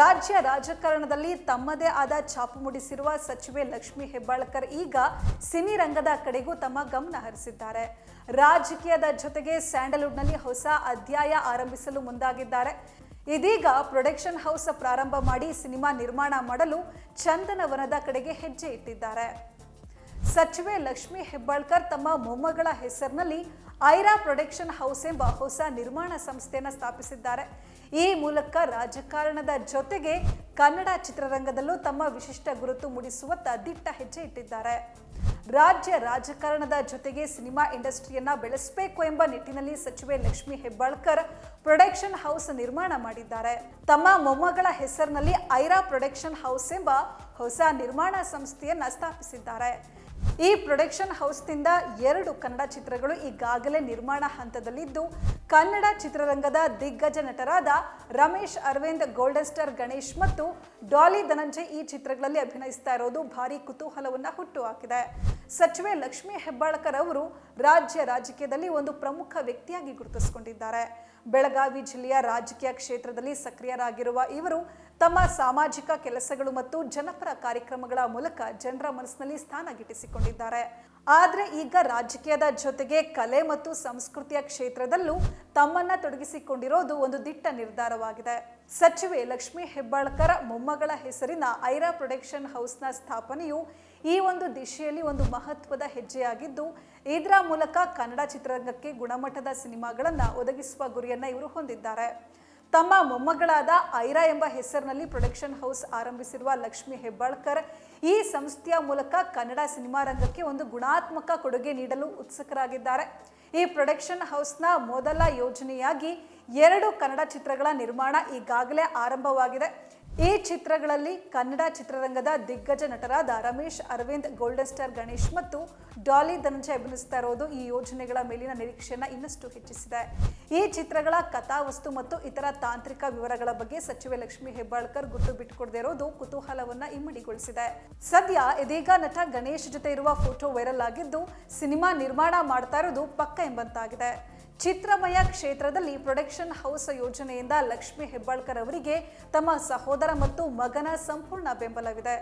ರಾಜ್ಯ ರಾಜಕಾರಣದಲ್ಲಿ ತಮ್ಮದೇ ಆದ ಛಾಪು ಮೂಡಿಸಿರುವ ಸಚಿವೆ ಲಕ್ಷ್ಮಿ ಹೆಬ್ಬಾಳ್ಕರ್ ಈಗ ಸಿನಿ ರಂಗದ ಕಡೆಗೂ ತಮ್ಮ ಗಮನ ಹರಿಸಿದ್ದಾರೆ. ರಾಜಕೀಯದ ಜೊತೆಗೆ ಸ್ಯಾಂಡಲ್ವುಡ್ನಲ್ಲಿ ಹೊಸ ಅಧ್ಯಾಯ ಆರಂಭಿಸಲು ಮುಂದಾಗಿದ್ದಾರೆ. ಇದೀಗ ಪ್ರೊಡಕ್ಷನ್ ಹೌಸ್ ಪ್ರಾರಂಭ ಮಾಡಿ ಸಿನಿಮಾ ನಿರ್ಮಾಣ ಮಾಡಲು ಚಂದನವನದ ಕಡೆಗೆ ಹೆಜ್ಜೆ ಇಟ್ಟಿದ್ದಾರೆ. ಸಚಿವೆ ಲಕ್ಷ್ಮಿ ಹೆಬ್ಬಾಳ್ಕರ್ ತಮ್ಮ ಮೊಮ್ಮಗಳ ಹೆಸರಿನಲ್ಲಿ ಐರಾ ಪ್ರೊಡಕ್ಷನ್ ಹೌಸ್ ಎಂಬ ಹೊಸ ನಿರ್ಮಾಣ ಸಂಸ್ಥೆಯನ್ನು ಸ್ಥಾಪಿಸಿದ್ದಾರೆ. ಈ ಮೂಲಕ ರಾಜಕಾರಣದ ಜೊತೆಗೆ ಕನ್ನಡ ಚಿತ್ರರಂಗದಲ್ಲೂ ತಮ್ಮ ವಿಶಿಷ್ಟ ಗುರುತು ಮೂಡಿಸುವತ್ತ ದಿಟ್ಟ ಹೆಜ್ಜೆ ಇಟ್ಟಿದ್ದಾರೆ. ರಾಜ್ಯ ರಾಜಕಾರಣದ ಜೊತೆಗೆ ಸಿನಿಮಾ ಇಂಡಸ್ಟ್ರಿಯನ್ನ ಬೆಳೆಸಬೇಕು ಎಂಬ ನಿಟ್ಟಿನಲ್ಲಿ ಸಚಿವೆ ಲಕ್ಷ್ಮಿ ಹೆಬ್ಬಾಳ್ಕರ್ ಪ್ರೊಡಕ್ಷನ್ ಹೌಸ್ ನಿರ್ಮಾಣ ಮಾಡಿದ್ದಾರೆ. ತಮ್ಮ ಮೊಮ್ಮಗಳ ಹೆಸರಿನಲ್ಲಿ ಐರಾ ಪ್ರೊಡಕ್ಷನ್ ಹೌಸ್ ಎಂಬ ಹೊಸ ನಿರ್ಮಾಣ ಸಂಸ್ಥೆಯನ್ನ ಸ್ಥಾಪಿಸಿದ್ದಾರೆ. ಈ ಪ್ರೊಡಕ್ಷನ್ ಹೌಸ್ನಿಂದ ಎರಡು ಕನ್ನಡ ಚಿತ್ರಗಳು ಈಗಾಗಲೇ ನಿರ್ಮಾಣ ಹಂತದಲ್ಲಿದ್ದು, ಕನ್ನಡ ಚಿತ್ರರಂಗದ ದಿಗ್ಗಜ ನಟರಾದ ರಮೇಶ್, ಅರವಿಂದ್, ಗೋಲ್ಡನ್ ಸ್ಟಾರ್ ಗಣೇಶ್ ಮತ್ತು ಡಾಲಿ ಧನಂಜಯ್ ಈ ಚಿತ್ರಗಳಲ್ಲಿ ಅಭಿನಯಿಸ್ತಾ ಇರೋದು ಭಾರಿ ಕುತೂಹಲವನ್ನ ಹುಟ್ಟುಹಾಕಿದೆ ಸಚಿವೆ ಲಕ್ಷ್ಮಿ ಹೆಬ್ಬಾಳ್ಕರ್ ಅವರು ರಾಜ್ಯ ರಾಜಕೀಯದಲ್ಲಿ ಒಂದು ಪ್ರಮುಖ ವ್ಯಕ್ತಿಯಾಗಿ ಗುರುತಿಸಿಕೊಂಡಿದ್ದಾರೆ. ಬೆಳಗಾವಿ ಜಿಲ್ಲೆಯ ರಾಜಕೀಯ ಕ್ಷೇತ್ರದಲ್ಲಿ ಸಕ್ರಿಯರಾಗಿರುವ ಇವರು ತಮ್ಮ ಸಾಮಾಜಿಕ ಕೆಲಸಗಳು ಮತ್ತು ಜನಪರ ಕಾರ್ಯಕ್ರಮಗಳ ಮೂಲಕ ಜನರ ಮನಸ್ಸಿನಲ್ಲಿ ಸ್ಥಾನ ಗಿಟ್ಟಿಸಿಕೊಂಡಿದ್ದಾರೆ. ಆದರೆ ಈಗ ರಾಜಕೀಯದ ಜೊತೆಗೆ ಕಲೆ ಮತ್ತು ಸಂಸ್ಕೃತಿಯ ಕ್ಷೇತ್ರದಲ್ಲೂ ತಮ್ಮನ್ನ ತೊಡಗಿಸಿಕೊಂಡಿರೋದು ಒಂದು ದಿಟ್ಟ ನಿರ್ಧಾರವಾಗಿದೆ. ಸಚಿವೆ ಲಕ್ಷ್ಮಿ ಹೆಬ್ಬಾಳ್ಕರ್ ಮೊಮ್ಮಗಳ ಹೆಸರಿನ ಐರಾ ಪ್ರೊಡಕ್ಷನ್ ಹೌಸ್ನ ಸ್ಥಾಪನೆಯು ಈ ಒಂದು ದಿಶೆಯಲ್ಲಿ ಒಂದು ಮಹತ್ವದ ಹೆಜ್ಜೆಯಾಗಿದ್ದು ಇದರ ಮೂಲಕ ಕನ್ನಡ ಚಿತ್ರರಂಗಕ್ಕೆ ಗುಣಮಟ್ಟದ ಸಿನಿಮಾಗಳನ್ನು ಒದಗಿಸುವ ಗುರಿಯನ್ನ ಇವರು ಹೊಂದಿದ್ದಾರೆ. ತಮ್ಮ ಮೊಮ್ಮಗಳಾದ ಐರಾ ಎಂಬ ಹೆಸರಿನಲ್ಲಿ ಪ್ರೊಡಕ್ಷನ್ ಹೌಸ್ ಆರಂಭಿಸಿರುವ ಲಕ್ಷ್ಮಿ ಹೆಬ್ಬಾಳ್ಕರ್ ಈ ಸಂಸ್ಥೆಯ ಮೂಲಕ ಕನ್ನಡ ಸಿನಿಮಾ ರಂಗಕ್ಕೆ ಒಂದು ಗುಣಾತ್ಮಕ ಕೊಡುಗೆ ನೀಡಲು ಉತ್ಸುಕರಾಗಿದ್ದಾರೆ. ಈ ಪ್ರೊಡಕ್ಷನ್ ಹೌಸ್ನ ಮೊದಲ ಯೋಜನೆಯಾಗಿ ಎರಡು ಕನ್ನಡ ಚಿತ್ರಗಳ ನಿರ್ಮಾಣ ಈಗಾಗಲೇ ಆರಂಭವಾಗಿದೆ. ಈ ಚಿತ್ರಗಳಲ್ಲಿ ಕನ್ನಡ ಚಿತ್ರರಂಗದ ದಿಗ್ಗಜ ನಟರಾದ ರಮೇಶ್, ಅರವಿಂದ್, ಗೋಲ್ಡನ್ ಸ್ಟಾರ್ ಗಣೇಶ್ ಮತ್ತು ಡಾಲಿ ಧನಂಜಯ್ ಅಭಿನಯಿಸ್ತಾ ಇರೋದು ಈ ಯೋಜನೆಗಳ ಮೇಲಿನ ನಿರೀಕ್ಷೆಯನ್ನ ಇನ್ನಷ್ಟು ಹೆಚ್ಚಿಸಿದೆ. ಈ ಚಿತ್ರಗಳ ಕಥಾವಸ್ತು ಮತ್ತು ಇತರ ತಾಂತ್ರಿಕ ವಿವರಗಳ ಬಗ್ಗೆ ಸಚಿವೆ ಲಕ್ಷ್ಮಿ ಹೆಬ್ಬಾಳ್ಕರ್ ಗುಟ್ಟು ಬಿಟ್ಟುಕೊಡದೇ ಇರೋದು ಕುತೂಹಲವನ್ನ ಇಮ್ಮಡಿಗೊಳಿಸಿದೆ. ಸದ್ಯ ಇದೀಗ ನಟ ಗಣೇಶ್ ಜೊತೆ ಇರುವ ಫೋಟೋ ವೈರಲ್ ಆಗಿದ್ದು, ಸಿನಿಮಾ ನಿರ್ಮಾಣ ಮಾಡ್ತಾ ಇರೋದು ಪಕ್ಕ ಎಂಬಂತಾಗಿದೆ. ಚಿತ್ರಮಯ ಕ್ಷೇತ್ರದಲ್ಲಿ ಪ್ರೊಡಕ್ಷನ್ ಹೌಸ್ ಯೋಜನೆಯಿಂದ ಲಕ್ಷ್ಮಿ ಹೆಬ್ಬಾಳ್ಕರ್ ಅವರಿಗೆ ತಮ್ಮ ಸಹೋದರ ಮತ್ತು ಮಗನ ಸಂಪೂರ್ಣ ಬೆಂಬಲವಿದೆ.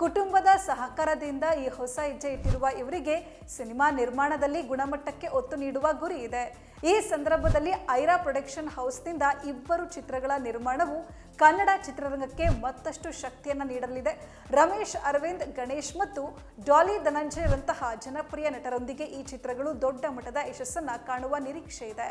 ಕುಟುಂಬದ ಸಹಕಾರದಿಂದ ಈ ಹೊಸ ಹೆಜ್ಜೆ ಇಟ್ಟಿರುವ ಇವರಿಗೆ ಸಿನಿಮಾ ನಿರ್ಮಾಣದಲ್ಲಿ ಗುಣಮಟ್ಟಕ್ಕೆ ಒತ್ತು ನೀಡುವ ಗುರಿ ಇದೆ. ಈ ಸಂದರ್ಭದಲ್ಲಿ ಐರಾ ಪ್ರೊಡಕ್ಷನ್ ಹೌಸ್ನಿಂದ ಇಬ್ಬರು ಚಿತ್ರಗಳ ನಿರ್ಮಾಣವು ಕನ್ನಡ ಚಿತ್ರರಂಗಕ್ಕೆ ಮತ್ತಷ್ಟು ಶಕ್ತಿಯನ್ನು ನೀಡಲಿದೆ. ರಮೇಶ್, ಅರವಿಂದ್, ಗಣೇಶ್ ಮತ್ತು ಡಾಲಿ ಧನಂಜಯರಂತಹ ಜನಪ್ರಿಯ ನಟರೊಂದಿಗೆ ಈ ಚಿತ್ರಗಳು ದೊಡ್ಡ ಮಟ್ಟದ ಯಶಸ್ಸನ್ನು ಕಾಣುವ ನಿರೀಕ್ಷೆ ಇದೆ.